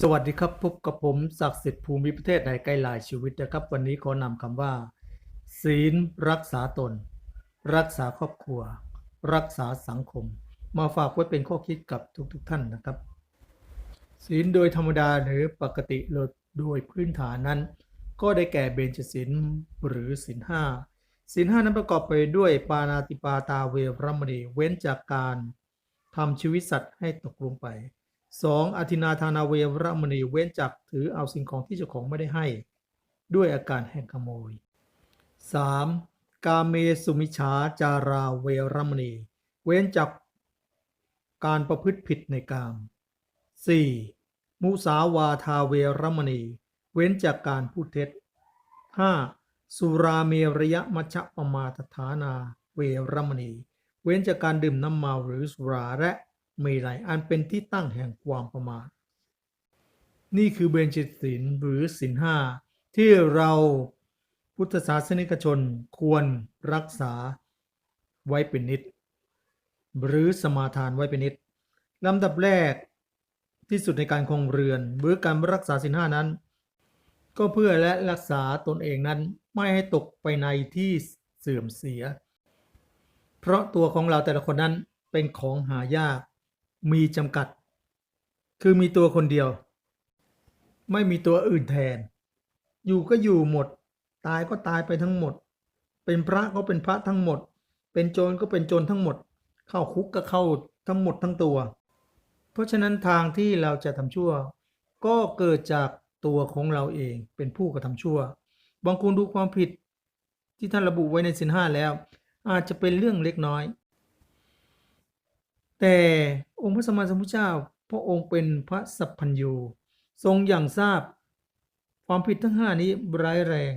สวัสดีครับพบกับผมศักดิ์สิทธิ์ภูมิประเทศในใกล้หลายชีวิตนะครับ วันนี้ขอนำคำว่า ศีล รักษาตน รักษาครอบครัว รักษาสังคม มาฝากไว้เป็นข้อคิดกับทุกๆทท่านนะครับ ศีลโดยธรรมดาหรือปกติโดยพื้นฐานนั้น ก็ได้แก่เบญจศีลหรือศีลห้าศีลห้านั้นประกอบไปด้วยปานาติปาตาเวรมณีเว้นจากการทำชีวิตสัตว์ให้ตกลงไป 2. อธินาทานาเวรมณีเว้นจากถือเอาสิ่งของที่เจ้าของไม่ได้ให้ ด้วยอาการแห่งขโมย 3. กาเมสุมิชาจาราเวรมณี เว้นจากการประพฤติผิดในกาม 4. มุสาวาทาเวรมณี เว้นจากการพูดเท็จ 5. สุราเมรยมัชฌปมาทฐานาเวรมณี เว้นจากการดื่มน้ำเมาหรือสุราและ เมลัยอันเป็นที่ตั้งแห่งความประมาท นี่คือเบญจศีลหรือศีลห้าที่เราพุทธศาสนิกชนควรรักษาไว้เป็นนิด หรือสมาทานไว้เป็นนิดลำดับแรกที่สุดในการคงเรือน หรือการรักษาศีลห้านั้น ก็เพื่อและรักษาตนเองนั้นไม่ให้ตกไปในที่เสื่อมเสีย เพราะตัวของเราแต่ละคนนั้นเป็นของหายาก มีจำกัด คือมีตัวคนเดียว ไม่มีตัวอื่นแทน อยู่ก็อยู่หมด ตายก็ตายไปทั้งหมด เป็นพระก็เป็นพระทั้งหมด เป็นโจรก็เป็นโจรทั้งหมด เข้าคุกก็เข้าทั้งหมดทั้งตัว เพราะฉะนั้นทางที่เราจะทำชั่ว ก็เกิดจากตัวของเราเองเป็นผู้กระทำชั่ว บางคนดูความผิดที่ท่านระบุไว้ในสินห้าแล้ว อาจจะเป็นเรื่องเล็กน้อย แต่องค์พระสัมมาสัมพุทธเจ้า พระองค์เป็นพระสัพพัญญูทรงอย่างทราบ ความผิดทั้งห้านี้ร้ายแรง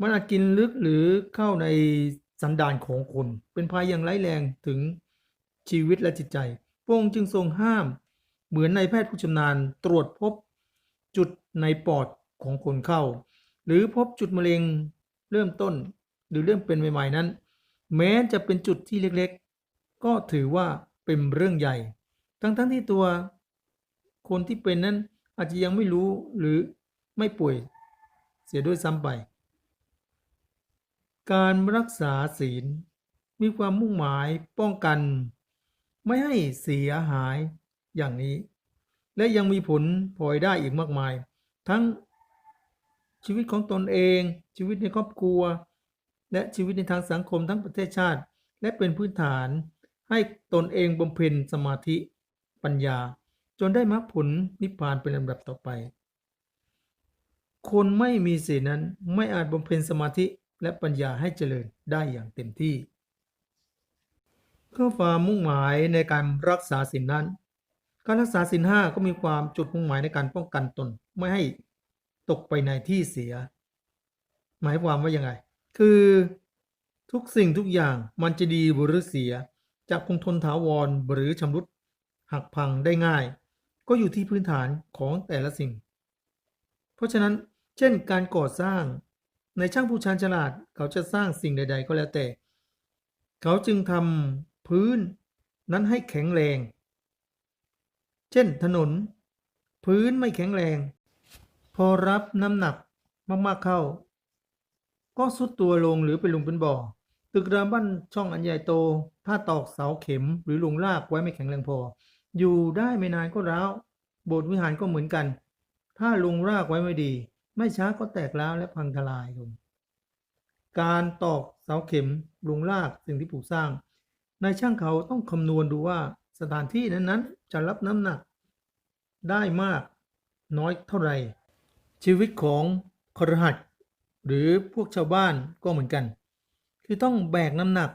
มันอาจกินลึกหรือเข้าในสันดานของคน เป็นภัยอย่างร้ายแรงถึงชีวิตและจิตใจ พระองค์จึงทรงห้าม เหมือนในแพทย์ผู้ชำนาญตรวจพบจุดในปอดของคนเข้า หรือพบจุดมะเร็งเริ่มต้นหรือเริ่มเป็นใหม่ๆนั้น แม้จะเป็นจุดที่เล็กๆ ก็ถือว่า เป็นเรื่องใหญ่ ทั้งๆทที่ตัวคนที่เป็นนั้นอาจจะยังไม่รู้หรือไม่ป่วยเสียด้วยซ้ำไป การรักษาศีลมีความมุ่งหมายป้องกัน ไม่ให้เสียหายอย่างนี้ และยังมีผลพลอยได้อีกมากมาย ทั้งชีวิตของตนเอง ชีวิตในครอบครัว และชีวิตในทางสังคมทั้งประเทศชาติ และเป็นพื้นฐาน ให้ตนเองบำเพ็ญสมาธิปัญญา จนได้มรรคผลนิพพานเป็นลำดับต่อไป คนไม่มีศีลนั้นไม่อาจบำเพ็ญสมาธิและปัญญาให้เจริญได้อย่างเต็มที่เพื่อความมุ่งหมายในการรักษาศีลนั้น การรักษาศีลห้าก็มีความจุดมุ่งหมายในการป้องกันตนไม่ให้ตกไปในที่เสีย หมายความว่ายังไง คือทุกสิ่งทุกอย่างมันจะดีหรือเสีย จะคงทนถาวรหรือชำรุดหักพังได้ง่าย ก็อยู่ที่พื้นฐานของแต่ละสิ่ง เพราะฉะนั้นเช่นการก่อสร้างในช่างผู้ชาญฉลาดเขาจะสร้างสิ่งใด ๆ ก็แล้วแต่ เขาจึงทำพื้นนั้นให้แข็งแรง เช่นถนน พื้นไม่แข็งแรง พอรับน้ำหนักมากๆเข้า ก็สุดตัวลงหรือเป็นหลุมเป็นบ่อ ตึกรามบ้านช่องอันใหญ่โต ถ้าตอกเสาเข็มหรือลงรากไว้ไม่แข็งแรงพอ อยู่ได้ไม่นานก็ร้าวโบสถ์วิหารก็เหมือนกัน ถ้าลงรากไว้ไม่ดี ไม่ช้าก็แตกร้าวและพังทลายลงการตอกเสาเข็มลงรากสิ่งที่ปลูกสร้างนายช่างเขาต้องคำนวณดูว่าสถานที่นั้นๆ จะรับน้ำหนัก ได้มากน้อยเท่าไหร่ชีวิตของครหัสหรือพวกชาวบ้านก็เหมือนกัน คือต้องแบกน้ำหนัก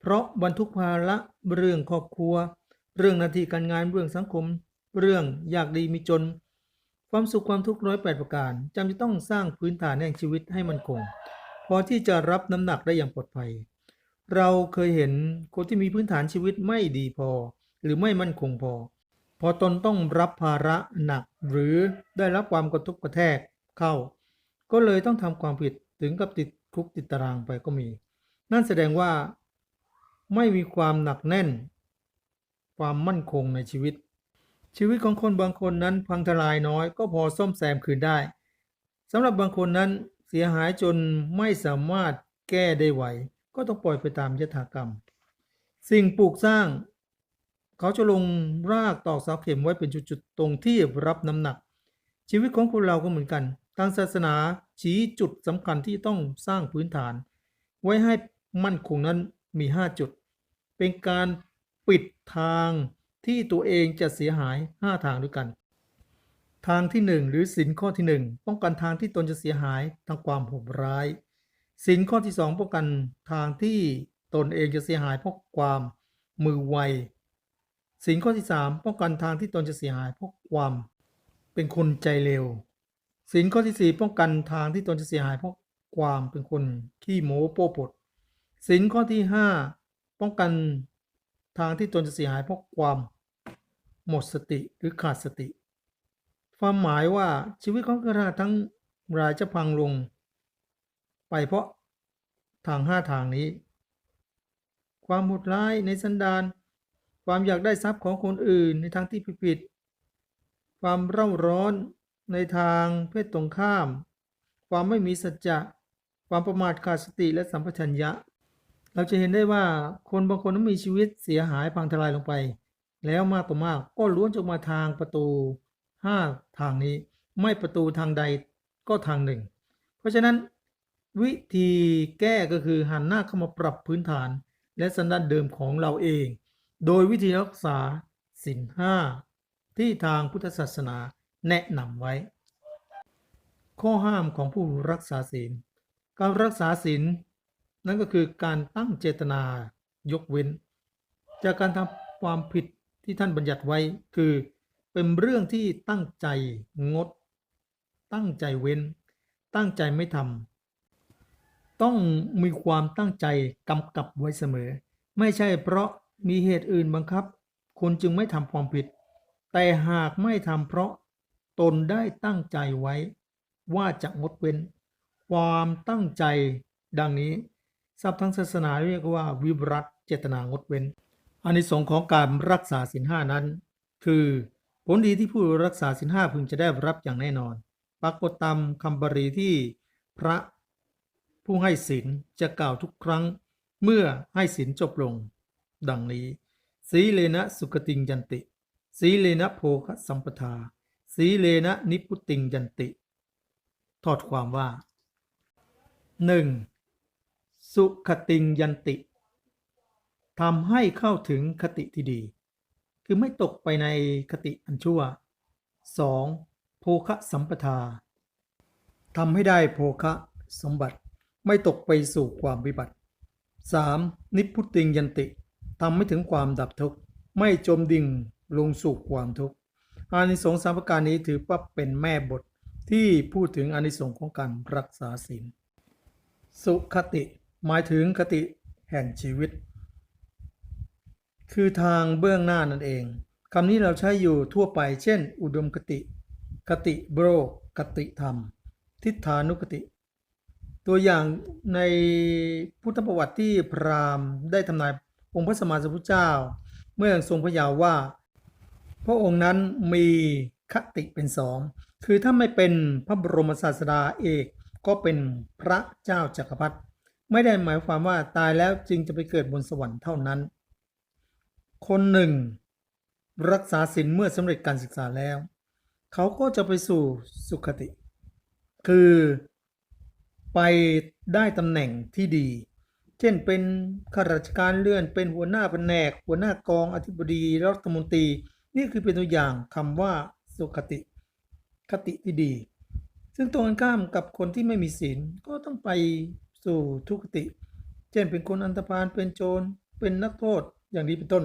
เพราะบรรทุกภาระเรื่องครอบครัว เรื่องหน้าที่การงานเรื่องสังคม เรื่องอยากดีมีจน ความสุขความทุกข์ร้อยแปดประการจำจะต้องสร้างพื้นฐานแห่งชีวิตให้มันคงพอที่จะรับน้ำหนักได้อย่างปลอดภัย เราเคยเห็นคนที่มีพื้นฐานชีวิตไม่ดีพอ หรือไม่มั่นคงพอ พอตนต้องรับภาระหนัก หรือได้รับความกระทบกระแทกเข้า ก็เลยต้องทำความผิดถึงกับติดคุกติดตารางไปก็มี นั่นแสดงว่า ไม่มีความหนักแน่น ความมั่นคงในชีวิต ชีวิตของคนบางคนนั้นพังทลายน้อยก็พอซ่อมแซมคืนได้สำหรับบางคนนั้นเสียหายจนไม่สามารถแก้ได้ไหว ก็ต้องปล่อยไปตามยถากรรม สิ่งปลูกสร้าง เขาจะลงรากตอกเสาเข็มไว้เป็นจุดๆตรงที่รับน้ำหนัก ชีวิตของคนเราก็เหมือนกันทางศาสนาชี้จุดสำคัญที่ต้องสร้างพื้นฐาน ไว้ให้มั่นคงนั้นมี 5 จุด เป็นการปิดทางที่ตัวเองจะเสียหาย 5 ทางด้วยกัน ทางที่ 1 หรือสินข้อที่ 1 ป้องกันทางที่ตนจะเสียหายทางความโหดร้ายสินข้อที่ 2 ป้องกันทางที่ตนเองจะเสียหายเพราะความมือไวสินข้อที่ 3 ป้องกันทางที่ตนจะเสียหายเพราะความเป็นคนใจเร็วสินข้อที่ 4 ป้องกันทางที่ตนจะเสียหายเพราะความเป็นคนขี้โม้โป้ปดสินข้อที่ 5 ป้องกันทางที่ตนจะเสียหายเพราะความหมดสติหรือขาดสติ ความหมายว่าชีวิตของกระทั้งรายจะพังลง ไปเพราะทางห้าทางนี้ ความโหดร้ายในสันดาน ความอยากได้ทรัพย์ของคนอื่นในทางที่ผิดความเร่าร้อนในทางเพศตรงข้าม ความไม่มีสัจจะ ความประมาทขาดสติและสัมปชัญญะ เราจะเห็นได้ว่าคนบางคนนั้นมีชีวิตเสียหายพังทลายลงไป แล้วมากต่อมากก็ล้วนจะมาทางประตู 5 ทางนี้ ไม่ประตูทางใดก็ทางหนึ่ง เพราะฉะนั้น วิธีแก้ก็คือหันหน้าเข้ามาปรับพื้นฐาน และสันดานเดิมของเราเอง โดยวิธีรักษาสินห้าที่ทางพุทธศาสนาแนะนำไว้ ข้อห้ามของผู้รักษาศีล การรักษาศีล นั่นก็คือการตั้งเจตนายกเว้น จากการทำความผิดที่ท่านบัญญัติไว้คือเป็นเรื่องที่ตั้งใจงด ตั้งใจเว้น ตั้งใจไม่ทำต้องมีความตั้งใจกำกับไว้เสมอ ไม่ใช่เพราะมีเหตุอื่นบังคับคุณจึงไม่ทำความผิด แต่หากไม่ทำเพราะตนได้ตั้งใจไว้ ว่าจะงดเว้น ความตั้งใจดังนี้ ศัพท์ทางศาสนาเรียกว่าวิบรัตเจตนางดเว้นอานิสงส์ของการรักษาศีลห้านั้น คือผลดีที่ผู้รักษาศีลห้าพึงจะได้รับอย่างแน่นอน ปรากฏตามคำบาลีที่พระผู้ให้ศีลจะกล่าวทุกครั้งเมื่อให้ศีลจบลง ดังนี้ สีเลนะสุกติงยันติ สีเลนะโภคสัมปทา สีเลนะนิพุติงยันติทอดความว่า 1. สุขติงยันติทำให้เข้าถึงคติที่ดี คือไม่ตกไปในคติอันชั่ว 2. โภคะสัมปทาทำให้ได้โภคะสมบัติไม่ตกไปสู่ความวิบัติ 3. นิพพุติงยันติทำให้ถึงความดับทุกข์ไม่จมดิ่งลงสู่ความทุกข์อานิสงส์สามประการนี้ถือว่าเป็นแม่บทที่พูดถึงอานิสงส์ของการรักษาศีลสุขติ หมายถึงคติแห่งชีวิต คือทางเบื้องหน้านั่นเองคำนี้เราใช้อยู่ทั่วไป เช่น อุดมคติ คติโบรคติธรรม ทิฏฐานุคติ ตัวอย่างในพุทธประวัติที่พราหมณ์ได้ทำนายองค์พระสมมาสัมพุทธเจ้า เมื่อทรงพระยาวว่า พระองค์นั้นมีคติเป็นสอง คือถ้าไม่เป็นพระบรมศาสดาเอกก็เป็นพระเจ้าจักรพรรดิ ไม่ได้หมายความว่าตายแล้วจึงจะไปเกิดบนสวรรค์เท่านั้น คนหนึ่ง รักษาศีลเมื่อสำเร็จการศึกษาแล้ว เขาก็จะไปสู่สุขติ คือไปได้ตำแหน่งที่ดี เช่นเป็นข้าราชการเลื่อน เป็นหัวหน้าแผนก หัวหน้ากองอธิบดีรัฐมนตรี นี่คือเป็นตัวอย่างคำว่าสุขติ คติที่ดี ซึ่งตรงกันข้ามกับคนที่ไม่มีศีลก็ต้องไป สู่ทุกติ เช่นเป็นคนอันธพาลเป็นโจรเป็นนักโทษอย่างนี้เป็นต้น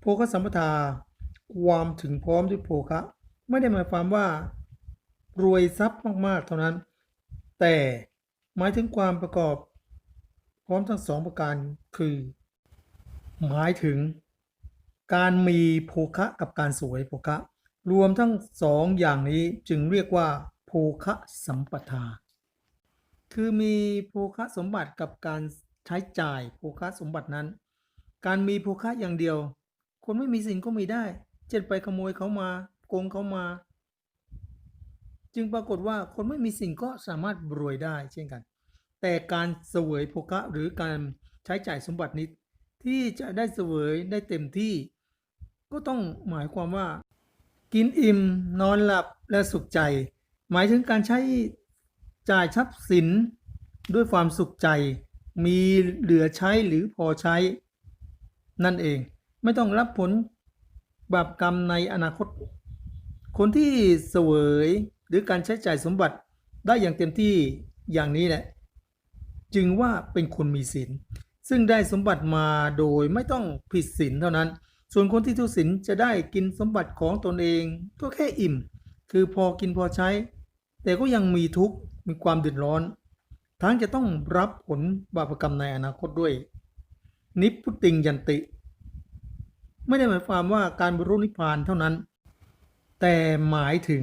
โภคสัมปทา ความถึงพร้อมด้วยโภคะ ไม่ได้หมายความว่า รวยทรัพย์มากๆ เท่านั้น แต่หมายถึงความประกอบ พร้อมทั้งสองประการคือ หมายถึง การมีโภคะกับการสวยโภคะ รวมทั้งสองอย่างนี้จึงเรียกว่า โภคะสัมปทา คือมีโภคะสมบัติกับการใช้จ่ายโภคะสมบัตินั้น การมีโภคะอย่างเดียว คนไม่มีสินก็มีได้ เช่นไปขโมยเขามาโกงเขามา จึงปรากฏว่าคนไม่มีสิ่งก็สามารถรวยได้เช่นกัน แต่การเสวยโภคะหรือการใช้จ่ายสมบัตินี้ที่จะได้เสวยได้เต็มที่ ก็ต้องหมายความว่า กินอิ่มนอนหลับและสุขใจ หมายถึงการใช้ จ่ายทรัพย์สินด้วยความสุขใจ มีเหลือใช้หรือพอใช้ นั่นเองไม่ต้องรับผลบาปกรรมในอนาคต คนที่เสวยหรือการใช้จ่ายสมบัติได้อย่างเต็มที่อย่างนี้แหละ จึงว่าเป็นคนมีศีลซึ่งได้สมบัติมาโดยไม่ต้องผิดศีลเท่านั้น ส่วนคนที่ทุศีลจะได้กินสมบัติของตนเองก็แค่อิ่ม คือพอกินพอใช้ แต่ก็ยังมีทุกข์ มีความเดือดร้อน ทั้งจะต้องรับผลบาปกรรมในอนาคตด้วย นิพพุติงยันติ ไม่ได้หมายความว่าการบรรลุนิพพานเท่านั้น แต่หมายถึง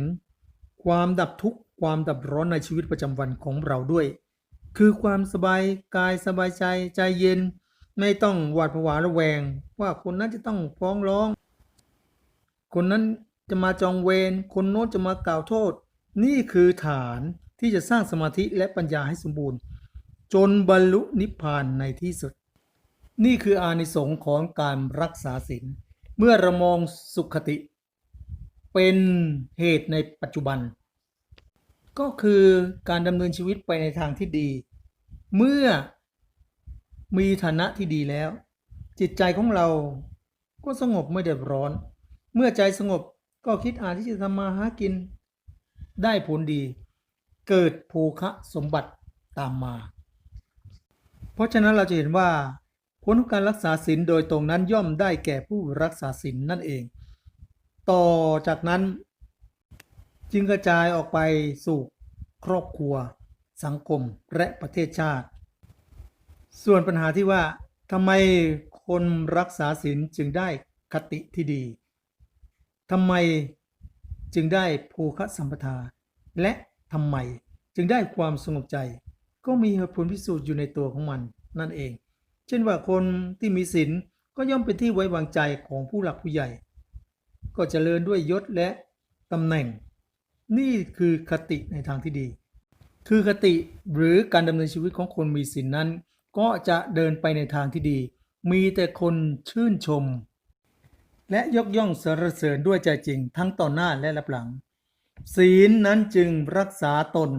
ความดับทุกข์ความดับร้อนในชีวิตประจำวันของเราด้วย คือความสบายกายสบายใจใจเย็น ไม่ต้องหวาดผวาระแวง ว่าคนนั้นจะต้องฟ้องร้อง คนนั้นจะมาจองเวรคนโน้นจะมากล่าวโทษ นี่คือฐาน ที่จะสร้างสมาธิและปัญญาให้สมบูรณ์ จนบรรลุนิพพานในที่สุด นี่คืออานิสงส์ของการรักษาศีลเมื่อเรามองสุขติ เป็นเหตุในปัจจุบัน ก็คือการดำเนินชีวิตไปในทางที่ดี เมื่อมีฐานะที่ดีแล้ว จิตใจของเราก็สงบไม่เดือดร้อน เมื่อใจสงบก็คิดอาจที่จะทำมาหากินได้ผลดี เกิดภูคะสมบัติตามมา เพราะฉะนั้นเราจะเห็นว่าผลของการรักษาศีลโดยตรงนั้นย่อมได้แก่ผู้รักษาศีลนั่นเอง ต่อจากนั้นจึงกระจายออกไปสู่ครอบครัว สังคมและประเทศชาติ ส่วนปัญหาที่ว่าทำไมคนรักษาศีลจึงได้คติที่ดีทำไมจึงได้ภูคสัมปทา และ ทำไมจึงได้ความสงบใจ ก็มีเหตุผลพิสูจน์อยู่ในตัวของมันนั่นเอง เช่นว่าคนที่มีศีลก็ย่อมเป็นที่ไว้วางใจของผู้หลักผู้ใหญ่ ก็เจริญด้วยยศและตำแหน่ง นี่คือคติในทางที่ดี คือคติหรือการดำเนินชีวิตของคนมีศีลนั้น ก็จะเดินไปในทางที่ดี มีแต่คนชื่นชม และยกย่องสรรเสริญด้วยใจจริงทั้งต่อหน้าและรับหลัง ศีลนั้นจึงรักษาตน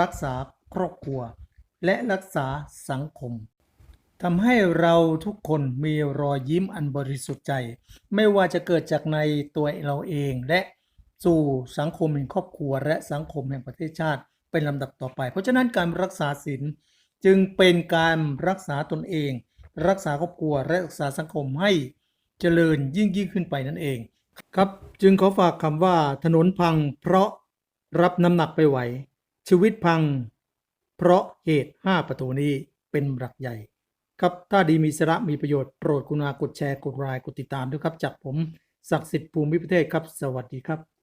รักษาครอบครัว และรักษาสังคมทำให้เราทุกคนมีรอยยิ้มอันบริสุทธิ์ใจ ไม่ว่าจะเกิดจากในตัวเราเองและสู่สังคมแห่งครอบครัว และสังคมแห่งประเทศชาติเป็นลำดับต่อไป เพราะฉะนั้นการรักษาศีลจึงเป็นการรักษาตนเอง รักษาครอบครัวและรักษาสังคมให้เจริญยิ่งยิ่งขึ้นไปนั่นเอง ครับจึงขอฝากคำว่าถนนพังเพราะรับน้ำหนักไปไหว ชีวิตพัง เพราะเหตุ 5 ประตูนี้เป็นหลักใหญ่ ครับถ้าดีมีสาระมีประโยชน์โปรดกุณากดแชร์กดไลค์กดติดตามด้วยครับจากผมศักดิ์สิทธิ์ภูมิประเทศครับ สวัสดีครับ